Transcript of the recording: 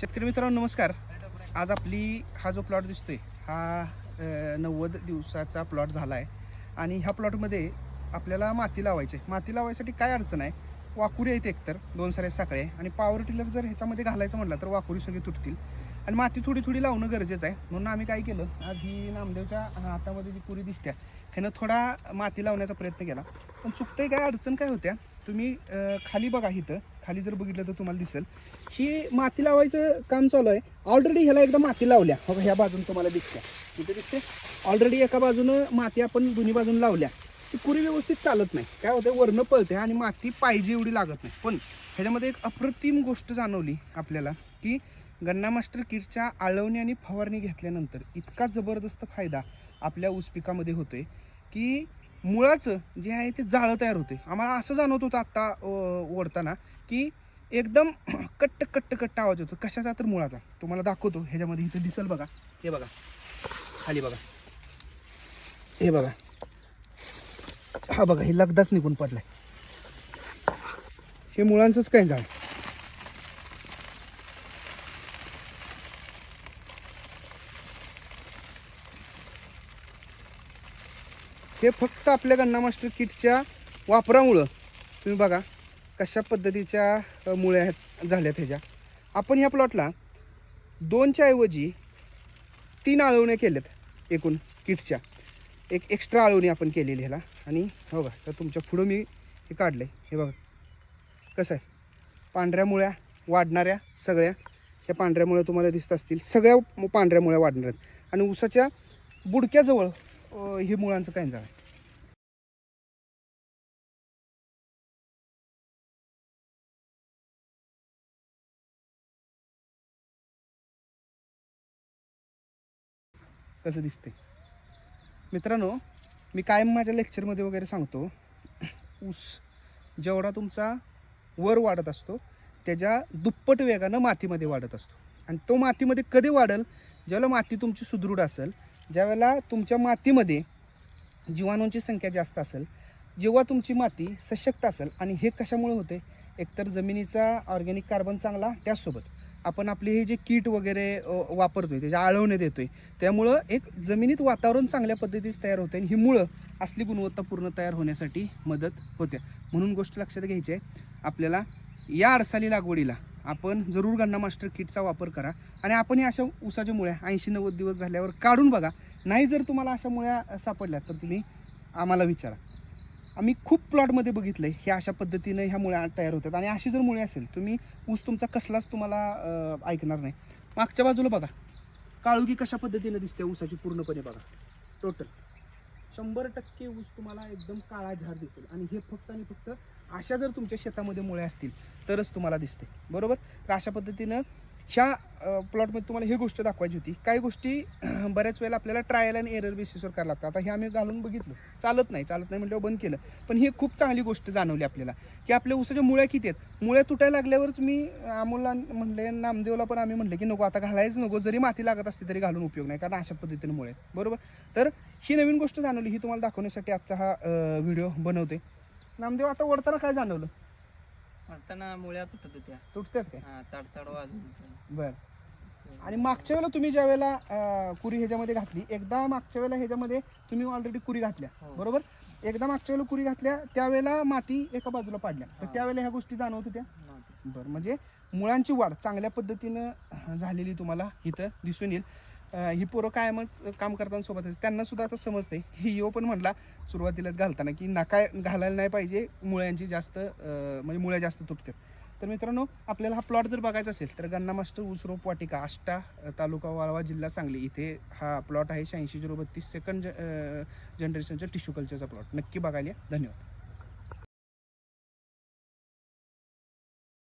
शेतकरी मित्रांनो नमस्कार. आज आपली हा जो प्लॉट दिसतोय हा नव्वद दिवसाचा प्लॉट झाला आहे आणि ह्या प्लॉटमध्ये आपल्याला माती लावायची आहे. माती लावायसाठी काय अडचण आहे? वाकुरी आहेत एकतर दोन सारे साखळे. आणि पॉवर टिलर जर ह्याच्यामध्ये घालायचं म्हटलं तर वाकुरी सगळी तुटतील. आणि माती थोडी थोडी लावणं गरजेचं आहे. म्हणून आम्ही काय केलं आज ही नामदेवच्या हातामध्ये जी पुरी दिसत्या ह्यानं थोडा माती लावण्याचा प्रयत्न केला. पण चुकतंय काय अडचण काय होत्या? तुम्ही खाली बघा इथं. खाली जर बघितलं तर तुम्हाला दिसेल. ही माती लावायचं काम चालू आहे. ऑलरेडी ह्याला एकदा माती लावल्या. बघा ह्या बाजून तुम्हाला दिसत्या. तिथे दिसते ऑलरेडी एका बाजूनं माती आपण दोन्ही बाजून लावल्या. ती पुरी व्यवस्थित चालत नाही. काय होतं वरनं पळते आणि माती पाहिजे एवढी लागत नाही. पण ह्याच्यामध्ये एक अप्रतिम गोष्ट जाणवली आपल्याला की गन्ना मास्टर किटच्या आळवणी आणि फवारणी घेतल्यानंतर इतका जबरदस्त फायदा आपल्या ऊस पिकामध्ये होतो आहे की मुळाचं जे आहे ते जाळं तयार होते आम्हाला असं जाणवत होतं आत्ता ओढताना की एकदम कट्ट कट्ट कट्ट आवाज होतो कशाचा तर मुळाचा. तुम्हाला दाखवतो. ह्याच्यामध्ये इथं दिसल बघा. हे बघा. खाली बघा. हे बघा. हा बघा हे लगदाच निघून पडलाय. हे मुळांचंच काय झालं. हे फक्त आपल्या गन्ना मास्टर किटच्या वापरामुळं. तुम्ही बघा. कशा पद्धतीच्या मुळ्या आहेत झाल्यात ह्याच्या. आपण ह्या प्लॉटला दोनच्या ऐवजी तीन आळवण्या केल्यात एकूण किटच्या. एक एक्स्ट्रा आळवणी आपण केलेली ह्याला. आणि हो बघा तर तुमच्या पुढं मी हे काढलं आहे हे बघा. कसं आहे? पांढऱ्या मुळ्या वाढणाऱ्या सगळ्या ह्या पांढऱ्या मुळ्या तुम्हाला दिसत असतील. सगळ्या पांढऱ्या मुळ्या वाढणार आहेत. आणि उसाच्या बुडक्याजवळ हे मुळांचं काय झालं आहे? कसं दिसते मित्रांनो मी कायम माझ्या लेक्चरमध्ये वगैरे सांगतो ऊस जेवढा तुमचा वर वाढत असतो त्याच्या दुप्पट वेगानं मातीमध्ये वाढत असतो. आणि तो मातीमध्ये कधी वाढेल? ज्यावेळेला माती तुमची सुदृढ असेल ज्यावेळेला तुमच्या मातीमध्ये जीवाणूंची संख्या जास्त असेल जेव्हा तुमची माती सशक्त असेल आणि हे कशामुळे होते एकतर जमिनीचा ऑर्गॅनिक कार्बन चांगला त्याचसोबत आपण आपले हे जे कीट वगैरे वापरतोय त्याच्या आळवणे देतोय त्यामुळं एक जमिनीत वातावरण चांगल्या पद्धतीचं तयार होते आणि ही मुळं असली गुणवत्ता पूर्ण तयार होण्यासाठी मदत होते. म्हणून गोष्ट लक्षात घ्यायची आहे आपल्याला या अडसाली लागवडीला आपण जरूर गन्ना मास्टर किटचा वापर करा आणि आपण या अशा ऊसाच्या मुळ्या ऐंशी नव्वद दिवस झाल्यावर काढून बघा. नाही जर तुम्हाला अशा मुळ्या सापडल्या तर तुम्ही आम्हाला विचारा. आम्ही खूप प्लॉटमध्ये बघितलं आहे ह्या अशा पद्धतीनं ह्या मुळ्या तयार होतात. आणि अशी जर मुळे असेल तुम्ही ऊस तुमचा कसलाच तुम्हाला ऐकणार नाही. मागच्या बाजूला बघा. काळुगी कशा पद्धतीनं दिसते ऊसाची पूर्णपणे बघा. टोटल शंभर टक्के ऊस तुम्हाला एकदम काळा झाड दिसेल. आणि हे फक्त आणि फक्त अशा जर तुमच्या शेतामध्ये मुळे असतील तरच तुम्हाला दिसते. बरोबर? तर अशा पद्धतीनं ह्या प्लॉटमध्ये तुम्हाला ही गोष्ट दाखवायची होती. काही गोष्टी बऱ्याच वेळेला आपल्याला ट्रायल अँड एरर बेसिसवर करायला लागतात. आता हे आम्ही घालून बघितलं. चालत नाही चालत नाही म्हटल्यावर बंद केलं. पण ही खूप चांगली गोष्ट जाणवली आपल्याला की आपल्या ऊसाच्या मुळ्या किती आहेत? मुळ्या तुटायला लागल्यावरच मी अमोलला म्हणले नामदेवला पण आम्ही म्हटलं की नको आता घालायचं नको. जरी माती लागत असते तरी घालून उपयोग नाही कारण अशा पद्धतीने मुळे बरोबर? तर ही नवीन गोष्ट जाणवली ही तुम्हाला दाखवण्यासाठी आजचा हा व्हिडिओ बनवते. नामदेव आता ओढताना काय जाणवलं? म्हणताना मुळ्या तुटत होत्या. तुटतात काय? हा ताडताड वाजून बर. आणि मागच्या वेळेला तुम्ही ज्या वेळेला अं, कुरी ह्याच्यामध्ये घातली एकदा मागच्या वेळेला ह्याच्यामध्ये तुम्ही ऑलरेडी कुरी घातल्या. हो. बरोबर? एकदा मागच्या वेळेला कुरी घातल्या त्यावेळेला माती एका बाजूला पाडल्या. तर हा. त्यावेळेला ह्या गोष्टी जाणवत होत्या. बरं म्हणजे मुळांची वाढ चांगल्या पद्धतीनं झालेली तुम्हाला इथं दिसून येईल. ही पोरं कायमच काम करताना सोबतच त्यांना सुद्धा आता समजते ही यो पण म्हणला सुरुवातीलाच घालताना की नाका घालायला नाही पाहिजे मुळ्यांची जास्त म्हणजे मुळ्या जास्त तुटतात तर मित्रांनो आपल्याला हा प्लॉट जर बघायचा असेल तर गन्ना मास्टर उसरोप वाटिका आष्टा तालुका वाळवा जिल्हा सांगली इथे हा प्लॉट आहे शहाऐंशी झिरो बत्तीस सेकंड जनरेशनचा टिश्यू कल्चरचा प्लॉट नक्की बघायला धन्यवाद.